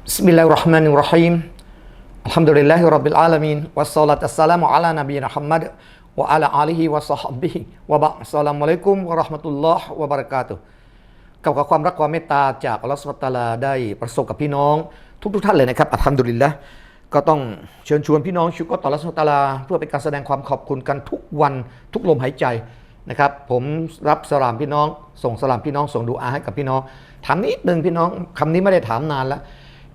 بسم الله الرحمن الرحيم الحمد لله رب العالمين والصلاة والسلام على نبينا محمد وعلى آله وصحبه وبعد السلام عليكم ورحمة الله وبركاته กับกับความรักความเมตตาจากอัลลอฮฺสุบฮานะฮูวะตะอาลาได้ประสบกับพี่น้อง ทุกๆท่านเลยนะครับอัลฮัมดุลิลละก็ต้องเชิญชวนพี่น้องชุกก็ต่ออัลลอฮฺสุบฮานะฮูวะตะอาลาเพื่อเป็นการแสดงความขอบคุณกันทุกวันทุกลมหายใจนะครับผมรับสลามพี่น้อง ส่งสลามพี่น้อง ส่งดูอาให้กับพี่น้องถามนิดนึงพี่น้องคำนี้ไม่ได้ถามนานแล้ว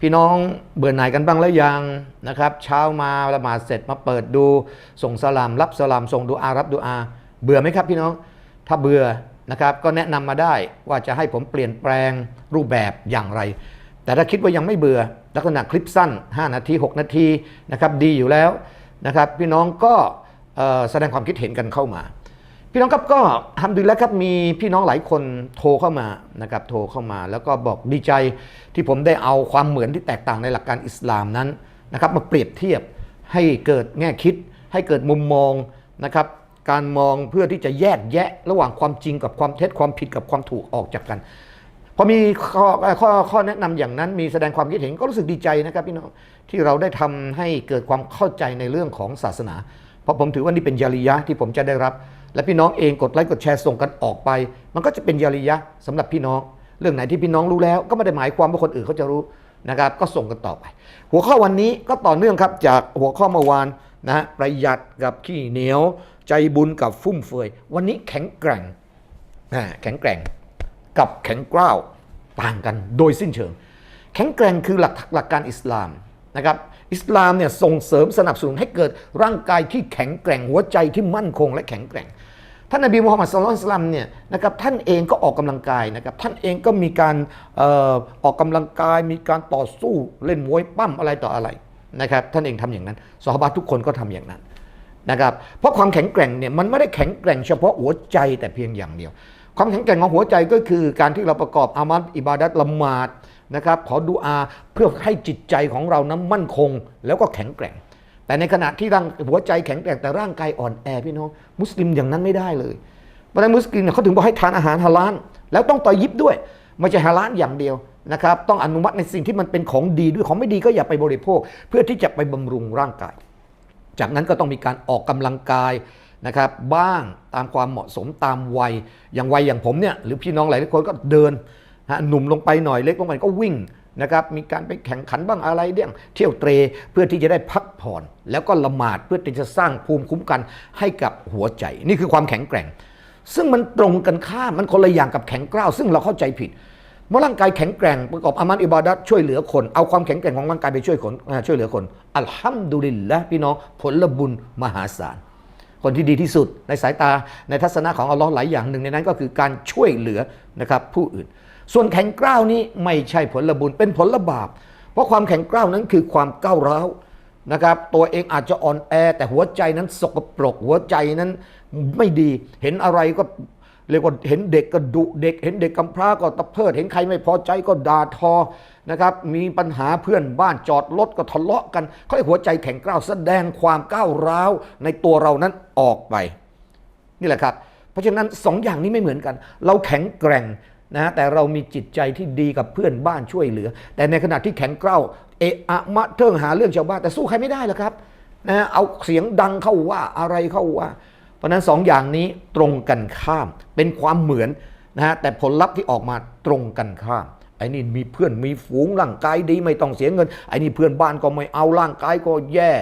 พี่น้องเบื่อหน่ายกันบ้างแล้วยังนะครับ เช้ามาละหมาดเสร็จมาเปิดดู ส่งสลาม รับสลาม ส่งดูอารับดูอา เบื่อไหมครับพี่น้องถ้าเบื่อนะครับก็แนะนำมาได้ว่าจะให้ผมเปลี่ยนแปลงรูปแบบอย่างไร แต่ถ้าคิดว่ายังไม่เบื่อ ลักษณะคลิปสั้น 5 นาที 6 นาทีนะครับดีอยู่แล้วนะครับพี่น้องก็แสดงความคิดเห็นกันเข้ามา พี่น้องครับก็ทำดีแล้วครับมีพี่น้องหลายคนโทรเข้ามานะครับโทรเข้ามา แล้วก็บอกดีใจที่ผมได้เอาความเหมือนที่แตกต่างในหลักการอิสลามนั้นนะครับมาเปรียบเทียบให้เกิดแง่คิด ให้เกิดมุมมองนะครับการมองเพื่อที่จะแยกแยะระหว่างความจริงกับความเท็จความผิดกับความถูกออกจากกันพอมีข้อข้อข้อแนะนำอย่างนั้น มีแสดงความคิดเห็นก็รู้สึกดีใจนะครับพี่น้องที่เราได้ทำให้เกิดความเข้าใจในเรื่องของศาสนา เพราะผมถือว่านี่เป็นยริยะที่ผมจะได้รับ และพี่น้องเองกดไลค์กดแชร์ส่งกันออกไป มันก็จะเป็นยาริยะสำหรับพี่น้อง เรื่องไหนที่พี่น้องรู้แล้ว ก็ไม่ได้หมายความว่าคนอื่นเขาจะรู้นะครับ ก็ส่งกันต่อไป หัวข้อวันนี้ก็ต่อเนื่องครับจากหัวข้อเมื่อวานนะฮะประหยัดกับขี้เหนียว ใจบุญกับฟุ่มเฟือยวันนี้แข็งแกร่งอ่าแข็งแกร่งกับแข็งกร้าวต่างกันโดยสิ้นเชิง แข็งแกร่งคือหลักหลักการอิสลามนะครับอิสลามเนี่ยส่งเสริมสนับสนุนให้เกิดร่างกายที่แข็งแกร่งหัวใจที่มั่นคงและแข็งแกร่ง ท่านนบีมูฮัมมัดสุลลัลสลัมเนี่ยนะครับท่านเองก็ออกกำลังกายนะครับท่านเองก็มีการออออกกำลังกายมีการต่อสู้เล่นมวยปั้มอะไรต่ออะไรนะครับท่านเองทำอย่างนั้นสหบาทุกคนก็ทำอย่างนั้นนะครับเพราะความแข็งแกร่งเนี่ยมันไม่ได้แข็งแกร่งเฉพาะหัวใจแต่เพียงอย่างเดียว ความแข็งแกร่งของหัวใจก็คือการที่เราประกอบอามัดอิบาดัตละหมาดนะครับขอดูอาเพื่อให้จิตใจของเรานั้นมั่นคงแล้วก็แข็งแกร่ง แต่ในขณะที่ร่างหัวใจแข็งแกร่งแต่ร่างกายอ่อนแอพี่น้อง มุสลิมอย่างนั้นไม่ได้เลยเพราะนั้นมุสลิมเนี่ยเขาถึงบอกให้ทานอาหารฮาลาลแล้วต้องต่อยิบด้วยไม่ใช่ฮาลาลอย่างเดียวนะครับ ต้องอนุมัติในสิ่งที่มันเป็นของดีด้วยของไม่ดีก็อย่าไปบริโภค เพื่อที่จะไปบำรุงร่างกาย จากนั้นก็ต้องมีการออกกำลังกายนะครับ บ้างตามความเหมาะสมตามวัยอย่างวัยอย่างผมเนี่ยหรือพี่น้องหลายคนก็เดินหนุ่มลงไปหน่อยเล็กลงไปก็วิ่ง นะครับมีการไปแข่งขันบ้างอะไรเดี่ยงเที่ยวเตรเพื่อที่จะได้พักผ่อน แล้วก็ละหมาดเพื่อที่จะสร้างภูมิคุ้มกันให้กับหัวใจ นี่คือความแข็งแกร่ง ซึ่งมันตรงกันข้ามมันคนละอย่างกับแข็งกร้าวซึ่งเราเข้าใจผิดเมื่อร่างกายแข็งแกร่งประกอบอามันอิบาดัตช่วยเหลือคน เอาความแข็งแกร่งของร่างกายไปช่วยคนช่วยเหลือคน อัลฮัมดุลิลละพี่น้องผลบุญมหาศาล คนที่ดีที่สุดในสายตาในทัศนะของอัลลอฮ์หลายอย่างหนึ่งในนั้นก็คือการช่วยเหลือนะครับผู้อื่น ส่วนแข็งกร้าวนี้ไม่ใช่ผลบุญเป็นผลบาป เพราะความแข็งกร้าวนั้นคือความก้าวร้าวนะครับตัวเองอาจจะอ่อนแอ แต่หัวใจนั้นสกปรก หัวใจนั้นไม่ดีเห็นอะไรก็เรียกว่าเห็นเด็กก็ดุเด็ก เห็นเด็กกำพร้าก็ตะเพิด เห็นใครไม่พอใจก็ด่าทอนะครับมีปัญหาเพื่อนบ้านจอดรถก็ทะเลาะกันเขาเรียกหัวใจแข็งกร้าวแสดงความก้าวร้าวในตัวเรานั้นออกไป นี่แหละครับ เพราะฉะนั้นสองอย่างนี้ไม่เหมือนกัน เราแข็งแกร่ง นะแต่เรามีจิตใจที่ดีกับเพื่อนบ้านช่วยเหลือ แต่ในขณะที่แข็งกร้าวเอะอะมะเทิงหาเรื่องชาวบ้านแต่สู้ใครไม่ได้หรอกครับนะเอาเสียงดังเข้าว่าอะไรเข้าว่า เพราะฉะนั้นสองอย่างนี้ตรงกันข้ามเป็นความเหมือนนะฮะแต่ผลลัพธ์ที่ออกมาตรงกันข้ามไอ้นี่มีเพื่อนมีฝูงร่างกายดีไม่ต้องเสียเงินไอ้นี่เพื่อนบ้านก็ไม่เอาร่างกายก็แย่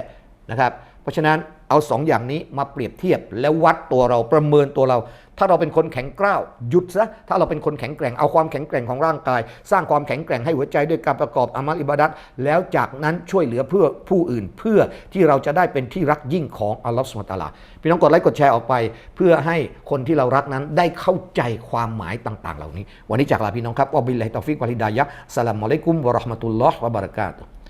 นะครับ เพราะฉะนั้น เอาสองอย่างนี้มาเปรียบเทียบแล้ววัดตัวเราประเมินตัวเรา ถ้าเราเป็นคนแข็งกร้าวหยุดซะถ้าเราเป็นคนแข็งแกร่งเอาความแข็งแกร่งของร่างกาย สร้างความแข็งแกร่งให้หัวใจด้วยการประกอบอามัลอิบาดัตแล้วจากนั้นช่วยเหลือเพื่อผู้อื่นเพื่อที่เราจะได้เป็นที่รักยิ่งของอัลลอฮฺสุลตาลาพี่น้องกดไลค์กดแชร์ออกไป เพื่อให้คนที่เรารักนั้นได้เข้าใจความหมายต่าง ๆ เหล่านี้ วันนี้จากลาพี่น้องครับวะบิลลาฮิตอฟิกวะลิดายะสลามอะลัยกุมวะราะห์มะตุลลอฮ์วะบะเราะกาตุ